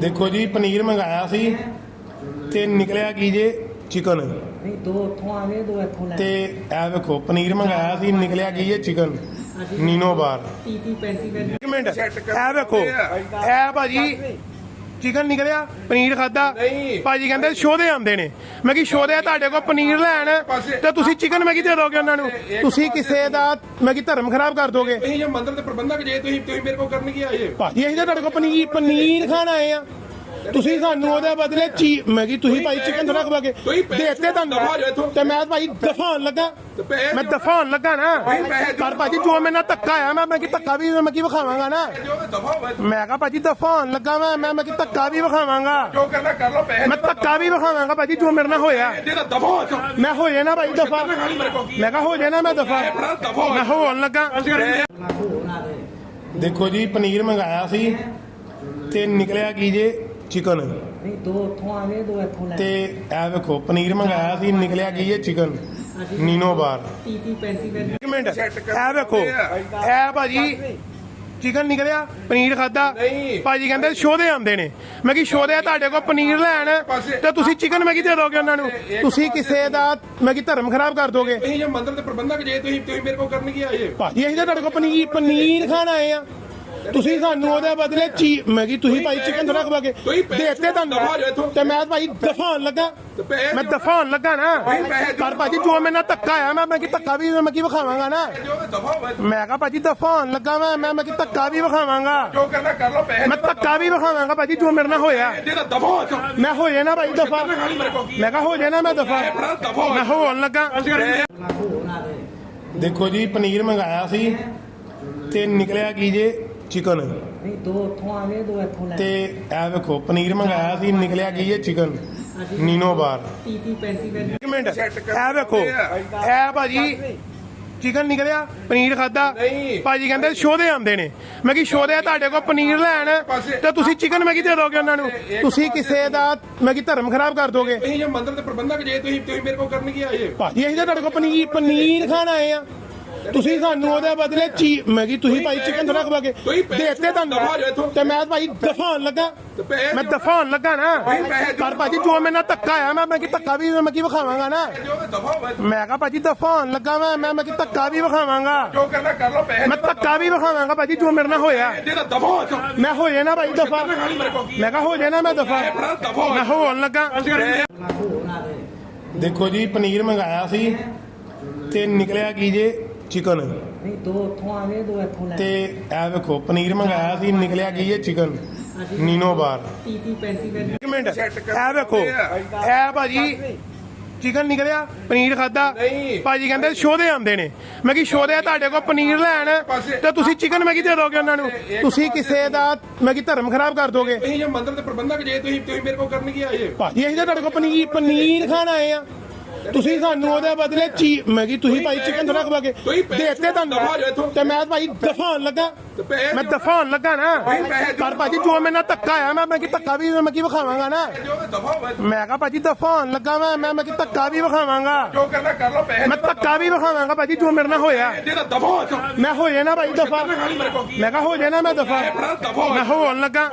ਦੇਖੋ ਜੀ ਪਨੀਰ ਮੰਗਾਇਆ ਸੀ ਤੇ ਨਿਕਲਿਆ ਕੀ ਜੇ? ਚਿਕਨ। ਨਹੀਂ ਦੋ ਉੱਥੋਂ ਆ ਗਏ ਦੋ ਇੱਥੋਂ ਲੈ ਤੇ ਇਹ ਵੇਖੋ ਪਨੀਰ ਮੰਗਾਇਆ ਸੀ ਨਿਕਲਿਆ ਕੀ ਜੇ? ਚਿਕਨ। ਨੀਨੋ ਬਾਰ। 30 30 35 35 ਇੱਕ ਮਿੰਟ ਇਹ ਵੇਖੋ ਇਹ ਭਾਜੀ ਚਿਕਨ ਨਿਕਲਿਆ ਪਨੀਰ ਖਾਦਾ ਭਾਜੀ ਕਹਿੰਦੇ ਸ਼ੋਦੇ ਆਉਂਦੇ ਨੇ। ਮੈਂ ਕਿ ਸ਼ੋਦੇ ਤੁਹਾਡੇ ਕੋਲ ਪਨੀਰ ਲੈਣ ਤੇ ਤੁਸੀਂ ਚਿਕਨ ਮੈਂ ਕੀ ਦੇ ਦੋਗੇ ਉਹਨਾਂ ਨੂੰ? ਤੁਸੀਂ ਕਿਸੇ ਦਾ ਮੈਂ ਕਿ ਧਰਮ ਖਰਾਬ ਕਰ ਦੋਗੇ। ਤੁਸੀਂ ਜੇ ਮੰਦਰ ਦੇ ਪ੍ਰਬੰਧਕ ਜੇ ਤੁਸੀਂ ਤੁਸੀਂ ਮੇਰੇ ਕੋਲ ਕਰਨ ਕੀ ਆਏ। ਭਾਜੀ ਅਸੀਂ ਤਾਂ ਤੁਹਾਡੇ ਕੋਲ ਪਨੀਰ ਪਨੀਰ ਖਾਣ ਆਏ ਆ। ਤੁਸੀਂ ਸਾਨੂੰ ਉਹਦੇ ਬਦਲੇ ਚੀ ਮੈਂ ਕਿ ਤੁਸੀਂ ਭਾਈ ਚਿਕਨ ਥੋੜਾ ਖਵਾ ਕੇ ਦੇਤੇ ਤੁਹਾਨੂੰ। ਤੇ ਮੈਂ ਭਾਈ ਦਫਾਉਣ ਲੱਗਾ। ਮੈਂ। ਦਫਾਉਣ ਲੱਗਾ ਨਾ। ਪਰ ਭਾਜੀ ਜੋ ਮੇਰੇ ਨਾਲ ਧੱਕਾ ਆ ਮੈਂ ਮੈਂ ਕੀ ਧੱਕਾ ਵੀ ਮੈਂ ਕੀ ਵਿਖਾਵਾਂਗਾ ਨਾ। ਮੈਂ ਕਹਾ ਭਾਜੀ ਦਫਾਉਣ ਲੱਗਾ ਮੈਂ ਮੈਂ ਮੈਂ ਕਿ ਧੱਕਾ ਵੀ ਵਿਖਾਵਾਂਗਾ। ਜੋ ਕਰਨਾ ਕਰ ਲਓ ਪੈਸੇ ਮੈਂ ਧੱਕਾ ਵੀ ਵਿਖਾਵਾਂਗਾ ਭਾਜੀ ਜੋ ਮੇਰੇ ਨਾਲ ਹੋਇਆ। ਮੈਂ ਹੋ ਜਾਣਾ ਭਾਈ ਦਫਾ। ਮੈਂ ਕਹਾ ਹੋ ਜਾਣਾ ਮੈਂ ਦਫਾ। ਦਫਾ ਮੈਂ ਹੋਣ ਲੱਗਾ। ਦੇਖੋ ਜੀ ਪਨੀਰ ਮੰਗਾਇਆ ਸੀ ਤੇ ਨਿਕਲਿਆ ਕੀ ਜੇ? ਚਿਕਨ ਨਹੀਂ ਦੋ ਉੱਥੋਂ ਆ ਗਏ ਦੋ ਇੱਥੋਂ ਲੈ ਤੇ ਇਹ ਵੇਖੋ ਪਨੀਰ ਮੰਗਾਇਆ ਸੀ ਨਿਕਲਿਆ ਕੀ ਜੇ ਚਿਕਨ ਨੀਨੋ ਬਾਰ। 30 30 35 35 ਇੱਕ ਮਿੰਟ। ਇਹ ਵੇਖੋ ਇਹ ਭਾਜੀ ਚਿਕਨ ਨਿਕਲਿਆ ਪਨੀਰ ਖਾਦਾ ਭਾਜੀ ਕਹਿੰਦੇ ਸ਼ੋਦੇ ਆਉਂਦੇ ਨੇ। ਮੈਂ ਕਿ ਸ਼ੋਦੇ ਤੁਹਾਡੇ ਕੋਲ ਪਨੀਰ ਲੈਣ ਤੇ ਤੁਸੀਂ ਚਿਕਨ ਮੈਂ ਕੀ ਦੇ ਦੋਗੇ ਉਹਨਾਂ ਨੂੰ? ਤੁਸੀਂ ਕਿਸੇ ਦਾ ਮੈਂ ਕਿ ਧਰਮ ਖਰਾਬ ਕਰ ਦੋਗੇ। ਤੁਸੀਂ ਜੇ ਮੰਦਰ ਦੇ ਪ੍ਰਬੰਧਕ ਜੇ ਤੁਸੀਂ ਤੁਸੀਂ ਮੇਰੇ ਕੋਲ ਕਰਨ ਕੀ ਆਏ ਭਾਜੀ ਅਸੀਂ ਤਾਂ ਤੁਹਾਡੇ ਕੋਲ ਪਨੀਰ ਪਨੀਰ ਖਾਣ ਆਏ ਆ। ਤੁਸੀਂ ਸਾਨੂੰ ਉਹਦੇ ਬਦਲੇ ਚੀ ਮੈਂ ਕਿ ਤੁਸੀਂ ਭਾਈ ਚਿਕਨ ਥੋੜਾ ਖਵਾ ਕੇ ਦੇਤੇ ਤੁਹਾਨੂੰ। ਤੇ ਮੈਂ ਭਾਈ ਦਫਾਉਣ ਲੱਗਾ। ਮੈਂ। ਦਫਾਉਣ ਲੱਗਾ ਨਾ। ਪਰ ਭਾਜੀ ਜੋ ਮੇਰੇ ਨਾਲ ਧੱਕਾ ਆ ਮੈਂ ਮੈਂ ਕੀ ਧੱਕਾ ਵੀ ਮੈਂ ਕੀ ਵਿਖਾਵਾਂਗਾ ਨਾ। ਮੈਂ ਕਹਾ ਭਾਜੀ ਦਫਾਉਣ ਲੱਗਾ ਮੈਂ ਮੈਂ ਮੈਂ ਕਿ ਧੱਕਾ ਵੀ ਵਿਖਾਵਾਂਗਾ। ਜੋ ਕਰਨਾ ਕਰ ਲਓ ਪੈਸੇ ਮੈਂ ਧੱਕਾ ਵੀ ਵਿਖਾਵਾਂਗਾ ਭਾਜੀ ਜੋ ਮੇਰੇ ਨਾਲ ਹੋਇਆ। ਮੈਂ ਹੋ ਜਾਣਾ ਭਾਈ ਦਫਾ। ਮੈਂ ਕਹਾ ਹੋ ਜਾਣਾ ਮੈਂ ਦਫਾ। ਮੈਂ ਹੋਣ ਲੱਗਾ। ਦੇਖੋ ਜੀ ਪਨੀਰ ਮੰਗਾਇਆ ਸੀ ਤੇ ਨਿਕਲਿਆ ਕੀ ਜੇ? ਚਿਕਨ। ਨਹੀਂ ਦੋ ਉੱਥੋਂ ਆ ਗਏ ਦੋ ਇੱਥੋਂ ਲੈ ਤੇ ਇਹ ਵੇਖੋ ਪਨੀਰ ਮੰਗਾਇਆ ਸੀ ਨਿਕਲਿਆ ਕੀ ਜੇ ਚਿਕਨ? ਨੀਨੋ ਬਾਰ। 30 30 35 35 ਇੱਕ ਮਿੰਟ। ਇਹ ਵੇਖੋ ਇਹ ਭਾਜੀ ਚਿਕਨ ਨਿਕਲਿਆ ਪਨੀਰ ਖਾਦਾ ਭਾਜੀ ਕਹਿੰਦੇ ਸ਼ੋਦੇ ਆਉਂਦੇ ਨੇ। ਮੈਂ ਕਿ ਸ਼ੋਦੇ ਤੁਹਾਡੇ ਕੋਲ ਪਨੀਰ ਲੈਣ ਤੇ ਤੁਸੀਂ ਚਿਕਨ ਮੈਂ ਕੀ ਦੇ ਦੋਗੇ ਉਹਨਾਂ ਨੂੰ? ਤੁਸੀਂ ਕਿਸੇ ਦਾ ਮੈਂ ਕਿ ਧਰਮ ਖਰਾਬ ਕਰ ਦੋਗੇ। ਤੁਸੀਂ ਜੇ ਮੰਦਰ ਦੇ ਪ੍ਰਬੰਧਕ ਜੇ ਤੁਸੀਂ ਤੁਸੀਂ ਮੇਰੇ ਕੋਲ ਕਰਨ ਕੀ ਆਏ ਭਾਜੀ ਅਸੀਂ ਤਾਂ ਤੁਹਾਡੇ ਕੋਲ ਪਨੀਰ ਪਨੀਰ ਖਾਣ ਆਏ ਆ। ਤੁਸੀਂ ਸਾਨੂੰ ਉਹਦੇ ਬਦਲੇ ਚੀ ਮੈਂ ਕਿ ਤੁਸੀਂ ਭਾਈ ਚਿਕਨ ਥੋੜਾ ਖਵਾ ਕੇ ਦੇਤੇ ਤੁਹਾਨੂੰ। ਤੇ ਮੈਂ ਭਾਈ ਦਫਾਉਣ ਲੱਗਾ। ਮੈਂ। ਦਫਾਉਣ ਲੱਗਾ ਨਾ। ਪਰ ਭਾਜੀ ਜੋ ਮੇਰੇ ਨਾਲ ਧੱਕਾ ਆ ਮੈਂ ਮੈਂ ਕੀ ਧੱਕਾ ਵੀ ਮੈਂ ਕੀ ਵਿਖਾਵਾਂਗਾ ਨਾ। ਮੈਂ ਕਹਾ ਭਾਜੀ ਦਫਾਉਣ ਲੱਗਾ ਮੈਂ ਮੈਂ ਮੈਂ ਕਿ ਧੱਕਾ ਵੀ ਵਿਖਾਵਾਂਗਾ। ਜੋ ਕਰਨਾ ਕਰ ਲਓ ਪੈਸੇ ਮੈਂ ਧੱਕਾ ਵੀ ਵਿਖਾਵਾਂਗਾ ਭਾਜੀ ਜੋ ਮੇਰੇ ਨਾਲ ਹੋਇਆ। ਮੈਂ ਹੋ ਜਾਣਾ ਭਾਈ ਦਫਾ। ਮੈਂ ਕਹਾ ਹੋ ਜਾਣਾ ਮੈਂ ਦਫਾ। ਮੈਂ ਹੋਣ ਲੱਗਾ। ਦੇਖੋ ਜੀ ਪਨੀਰ ਮੰਗਾਇਆ ਸੀ ਤੇ ਨਿਕਲਿਆ ਕੀ ਜੇ? ਚਿਕਨ ਨਹੀਂ ਦੋ ਉੱਥੋਂ ਆ ਗਏ ਦੋ ਇੱਥੋਂ ਲੈ ਤੇ ਇਹ ਵੇਖੋ ਪਨੀਰ ਮੰਗਾਇਆ ਸੀ ਨਿਕਲਿਆ ਕੀ ਜੇ ਚਿਕਨ ਨੀਨੋ ਬਾਰ। 30 30 35 35 ਇੱਕ ਮਿੰਟ। ਇਹ ਵੇਖੋ ਇਹ ਭਾਜੀ ਚਿਕਨ ਨਿਕਲਿਆ ਪਨੀਰ ਖਾਦਾ ਭਾਜੀ ਕਹਿੰਦੇ ਸ਼ੋਦੇ ਆਉਂਦੇ ਨੇ। ਮੈਂ ਕਿ ਸ਼ੋਦੇ ਤੁਹਾਡੇ ਕੋਲ ਪਨੀਰ ਲੈਣ ਤੇ ਤੁਸੀਂ ਚਿਕਨ ਮੈਂ ਕੀ ਦੇ ਦੋਗੇ ਉਹਨਾਂ ਨੂੰ? ਤੁਸੀਂ ਕਿਸੇ ਦਾ ਮੈਂ ਕਿ ਧਰਮ ਖਰਾਬ ਕਰ ਦੋਗੇ। ਤੁਸੀਂ ਜੇ ਮੰਦਰ ਦੇ ਪ੍ਰਬੰਧਕ ਜੇ ਤੁਸੀਂ ਤੁਸੀਂ ਮੇਰੇ ਕੋਲ ਕਰਨ ਕੀ ਆਏ ਭਾਜੀ ਅਸੀਂ ਤਾਂ ਤੁਹਾਡੇ ਕੋਲ ਪਨੀਰ ਪਨੀਰ ਖਾਣ ਆਏ ਆ। ਤੁਸੀਂ ਸਾਨੂੰ ਉਹਦੇ ਬਦਲੇ ਚੀ ਮੈਂ ਕਿ ਤੁਸੀਂ ਭਾਈ ਚਿਕਨ ਥੋੜਾ ਖਵਾ ਕੇ ਦੇਤੇ ਤੁਹਾਨੂੰ। ਤੇ ਮੈਂ ਭਾਈ ਦਫਾਉਣ ਲੱਗਾ। ਮੈਂ। ਦਫਾਉਣ ਲੱਗਾ ਨਾ। ਪਰ ਭਾਜੀ ਜੋ ਮੇਰੇ ਨਾਲ ਧੱਕਾ ਆ ਮੈਂ ਮੈਂ ਕੀ ਧੱਕਾ ਵੀ ਮੈਂ ਕੀ ਵਿਖਾਵਾਂਗਾ ਨਾ। ਮੈਂ ਕਹਾ ਭਾਜੀ ਦਫਾਉਣ ਲੱਗਾ ਮੈਂ ਮੈਂ ਮੈਂ ਕਿ ਧੱਕਾ ਵੀ ਵਿਖਾਵਾਂਗਾ। ਜੋ ਕਰਨਾ ਕਰ ਲਓ ਪੈਸੇ ਮੈਂ ਧੱਕਾ ਵੀ ਵਿਖਾਵਾਂਗਾ ਭਾਜੀ ਜੋ ਮੇਰੇ ਨਾਲ ਹੋਇਆ। ਮੈਂ ਹੋ ਜਾਣਾ ਭਾਈ ਦਫਾ। ਮੈਂ ਕਹਾ ਹੋ ਜਾਣਾ ਮੈਂ ਦਫਾ। ਮੈਂ ਹੋਣ ਲੱਗਾ।